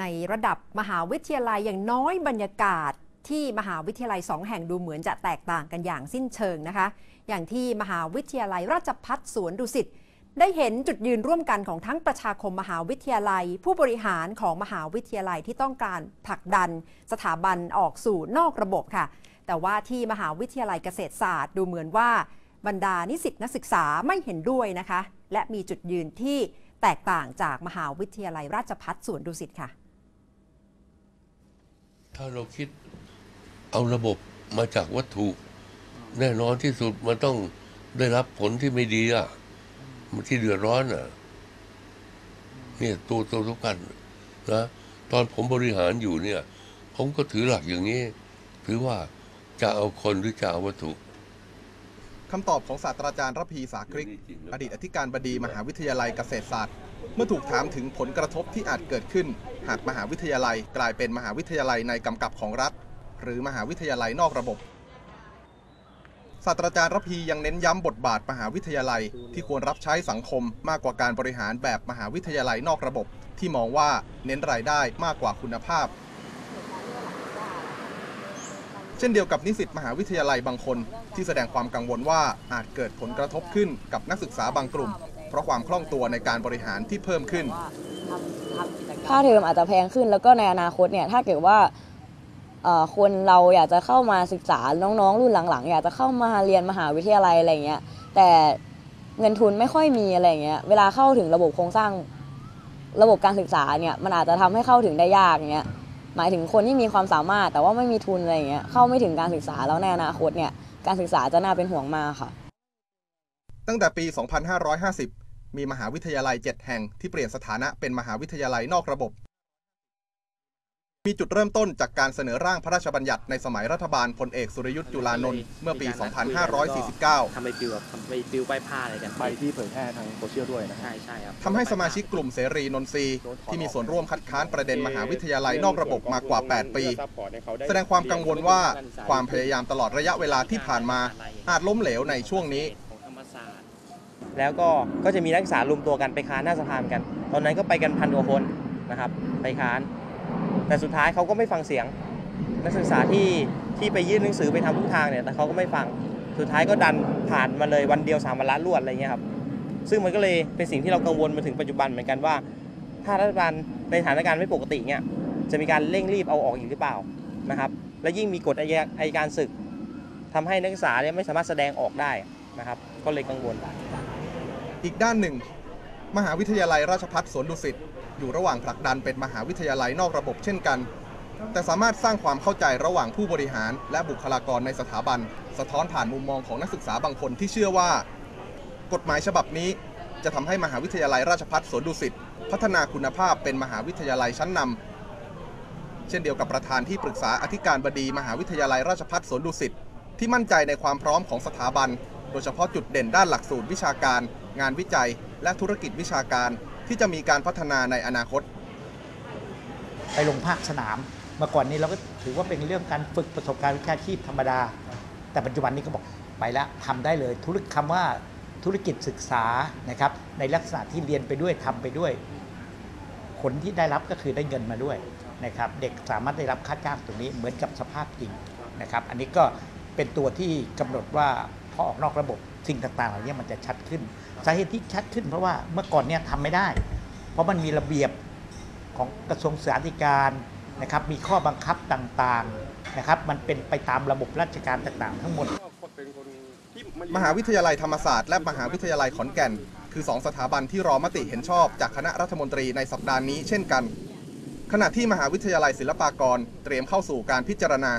ในระดับมหาวิทยาลัยอย่างน้อยบรรยากาศที่มหาวิทยาลัยสองแห่งดูเหมือนจะแตกต่างกันอย่างสิ้นเชิงนะคะ อย่างที่มหาวิทยาลัยราชพัฒสวนดุสิตได้เห็นจุดยืนร่วมกันของทั้งประชาคมมหาวิทยาลัย ผู้บริหารของมหาวิทยาลัยที่ต้องการผลักดัน สถาบันออกสู่นอกระบบค่ะ แต่ว่าที่มหาวิทยาลัยเกษตรศาสตร์ ดูเหมือนว่าบรรดานิสิตนักศึกษาไม่เห็นด้วยนะคะ และมีจุดยืนที่แตกต่างจากมหาวิทยาลัยราชพัฒสวนดุสิตค่ะ ถ้าเราคิดเอาระบบมาจากวัตถุ แน่นอนที่สุดมันต้องได้รับผลที่ไม่ดีอะมันที่เดือดร้อนอะเนี่ยตัวตัวทุกกันนะตอนผมบริหารอยู่เนี่ย ผมก็ถือหลักอย่างนี้ ถือว่าจะเอาคนหรือจะเอาวัตถุคำตอบของศาสตราจารย์ระพีสาคริก อดีตอธิการบดีมหาวิทยาลัยเกษตรศาสตร์ เมื่อถูกถามถึงผลกระทบที่อาจเกิดขึ้น หากมหาวิทยาลัยกลายเป็นมหาวิทยาลัยในกำกับของรัฐ หรือมหาวิทยาลัยนอกระบบศาสตราจารย์รพียังเน้นย้ำบทบาทมหาวิทยาลัย ที่ควรรับใช้สังคมมากกว่าการบริหารแบบมหาวิทยาลัยนอกระบบ ที่มองว่าเน้นรายได้มากกว่าคุณภาพ เช่นเดียวกับนิสิตมหาวิทยาลัยบางคน ที่แสดงความกังวลว่าอาจเกิดผลกระทบขึ้นกับนักศึกษาบางกลุ่ม เพราะความคล่องตัวในการบริหารที่เพิ่มขึ้น ค่าเทอมอาจจะแพงขึ้นแล้วก็ในอนาคตเนี่ยถ้าเกิดว่าเอ่อคนเราอยากจะเข้ามาศึกษาน้องๆ รุ่นหลังๆ อยากจะเข้ามาเรียนมหาวิทยาลัยอะไรเงี้ยแต่เงินทุนไม่ค่อยมีอะไรเงี้ยเวลาเข้าถึงระบบโครงสร้างระบบการศึกษาเนี่ยมันอาจจะทำให้เข้าถึงได้ยากเงี้ยหมายถึงคนที่มีความสามารถแต่ว่าไม่มีทุนอะไรเงี้ยเข้าไม่ถึงการศึกษาแล้วในอนาคตเนี่ยการศึกษาจะน่าเป็นห่วงมากค่ะ ตั้งแต่ปี 2550 มีมหาวิทยาลัย 7 แห่งที่เปลี่ยนสถานะเป็นมหาวิทยาลัยนอกระบบ มีจุดเริ่มต้นจากการเสนอร่างพระราชบัญญัติในสมัยรัฐบาลพลเอกสุรยุทธ์จุลานนท์เมื่อปี 2549 ทำไปฟิวแบบทำไปฟิวป้ายผ้าอะไรกันไปที่เผยแพร่ทางโซเชียลด้วยนะครัใช่บใช่ครับทำให้สมาชิกกลุ่มเสรีนนทรีย์ที่มีส่วนร่วมคัดค้านประเด็นมหาวิทยาลัยนอกระบบมากว่า 8 ปี แสดงความกังวลว่าความพยายามตลอดระยะเวลาที่ผ่านมาอาจล้มเหลวในช่วงนี้ แล้วก็ก็จะมีนักศึกษารวมตัวกันไปค้านหน้าสภานกัน ตอนนั้นก็ไปกันพันกว่าคนนะครับ ไปค้าน แต่สุดท้ายเขาก็ไม่ฟังเสียง นักศึกษาที่ที่ไปยื่นหนังสือไปทำทุกทางเนี่ยแต่เขาก็ไม่ฟังสุดท้ายก็ดันผ่านมาเลยวันเดียวสามวันละรวดอะไรเงี้ยครับซึ่งมันก็เลยเป็นสิ่งที่เรากังวลมาถึงปัจจุบันเหมือนกันว่า ถ้ารัฐบาลในสถานการณ์ไม่ปกติเนี่ยจะมีการเร่งรีบเอาออกอีกหรือเปล่านะครับ และยิ่งมีกฎอัยอัยการศึกทำให้นักศึกษาเนี่ยไม่สามารถแสดงออกได้นะครับ ก็เลยกังวล อีกด้านหนึ่ง มหาวิทยาลัยราชภัฏสวนดุสิตอยู่ระหว่างผลักดันเป็นมหาวิทยาลัยนอกระบบเช่นกัน แต่สามารถสร้างความเข้าใจระหว่างผู้บริหาร และบุคลากรในสถาบัน สะท้อนผ่านมุมมองของนักศึกษาบางคนที่เชื่อว่า กฎหมายฉบับนี้ จะทำให้มหาวิทยาลัยราชภัฏสวนดุสิตพัฒนาคุณภาพเป็นมหาวิทยาลัยชั้นนำเช่นเดียวกับประธานที่ปรึกษาอธิการบดีมหาวิทยาลัยราชภัฏสวนดุสิตที่มั่นใจในความพร้อมของสถาบัน โดยเฉพาะจุดเด่นด้านหลักสูตรวิชาการ งานวิจัย และธุรกิจวิชาการที่จะมีการพัฒนาในอนาคต ไปลงภาคสนามเมื่อก่อนนี้เราก็ถือว่าเป็นเรื่องการฝึกประสบการณ์วิชาชีพธรรมดา แต่ปัจจุบันนี้ก็บอกไปแล้วทำได้เลยธุรกิจคำว่าธุรกิจศึกษานะครับในลักษณะที่เรียนไปด้วยทำไปด้วย ผลที่ได้รับก็คือได้เงินมาด้วยนะครับเด็กสามารถได้รับค่าจ้างตรงนี้เหมือนกับสภาพจริงนะครับอันนี้ก็เป็นตัวที่กำหนดว่า พอออกนอกระบบสิ่งต่างๆเหล่านี้มันจะชัดขึ้นสาเหตุที่ชัดขึ้นเพราะว่าเมื่อก่อนเนี่ยทำไม่ได้ เพราะมันมีระเบียบของกระทรวงศึกษาธิการนะครับมีข้อบังคับต่างๆนะครับมันเป็นไปตามระบบราชการต่างๆ ทั้งหมด มหาวิทยาลัยธรรมศาสตร์และมหาวิทยาลัยขอนแก่น คือสองสถาบันที่รอมติเห็นชอบจากคณะรัฐมนตรีในสัปดาห์นี้เช่นกัน ขณะที่มหาวิทยาลัยศิลปากรเตรียมเข้าสู่การพิจารณา